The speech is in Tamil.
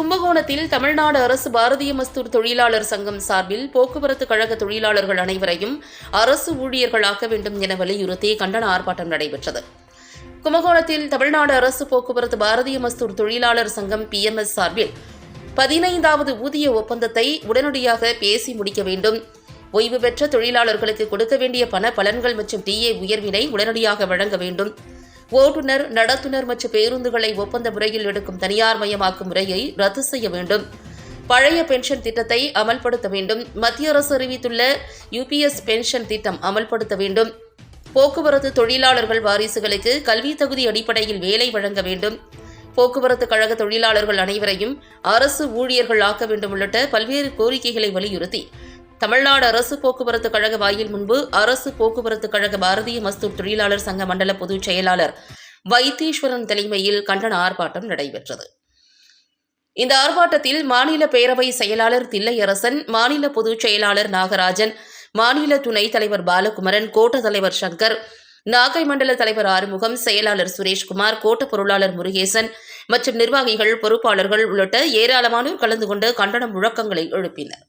கும்பகோணத்தில் தமிழ்நாடு அரசு பாரதிய மஸ்தூர் தொழிலாளர் சங்கம் சார்பில் போக்குவரத்து கழக தொழிலாளர்கள் அனைவரையும் அரசு ஊழியர்களாக்க வேண்டும் என வலியுறுத்தி கண்டன ஆர்ப்பாட்டம் நடைபெற்றது. கும்பகோணத்தில் தமிழ்நாடு அரசு போக்குவரத்து பாரதிய மஸ்தூர் தொழிலாளர் சங்கம் பிஎம்எஸ் சார்பில் பதினைந்தாவது ஊதிய ஒப்பந்தத்தை உடனடியாக பேசி முடிக்க வேண்டும். ஓய்வு பெற்ற தொழிலாளர்களுக்கு கொடுக்க வேண்டிய பண பலன்கள் மற்றும் டிஏ உயர்வினை உடனடியாக வழங்க வேண்டும். ஓட்டுநர் நடத்துனர் மற்றும் பேருந்துகளை ஒப்பந்த முறையில் எடுக்கும் தனியார் மயமாக்கும் முறையை ரத்து செய்ய வேண்டும். பழைய பென்ஷன் திட்டத்தை அமல்படுத்த வேண்டும். மத்திய அரசு அறிவித்துள்ள யுபிஎஸ் பென்ஷன் திட்டம் அமல்படுத்த வேண்டும். போக்குவரத்து தொழிலாளர்கள் வாரிசுகளுக்கு கல்வி தகுதி அடிப்படையில் வேலை வழங்க வேண்டும். போக்குவரத்து கழக தொழிலாளர்கள் அனைவரையும் அரசு ஊழியர்கள் ஆக்க வேண்டும் உள்ளிட்ட பல்வேறு கோரிக்கைகளை வலியுறுத்தி தமிழ்நாடு அரசு போக்குவரத்து கழக வாயில் முன்பு அரசு போக்குவரத்து கழக பாரதிய மஸ்தூர் தொழிலாளர் சங்க மண்டல பொதுச் செயலாளர் வைத்தீஸ்வரன் தலைமையில் கண்டன ஆர்ப்பாட்டம் நடைபெற்றது. இந்த ஆர்ப்பாட்டத்தில் மாநில பேரவை செயலாளர் தில்லையரசன் மாநில பொதுச் செயலாளர் நாகராஜன் மாநில துணைத் தலைவர் பாலகுமரன் கோட்ட தலைவர் சங்கர் நாகை மண்டல தலைவர் ஆறுமுகம் செயலாளர் சுரேஷ்குமார் கோட்ட பொருளாளர் முருகேசன் மற்றும் நிர்வாகிகள் பொறுப்பாளர்கள் உள்ளிட்ட ஏராளமானோர் கலந்து கொண்டு கண்டன முழக்கங்களை எழுப்பினர்.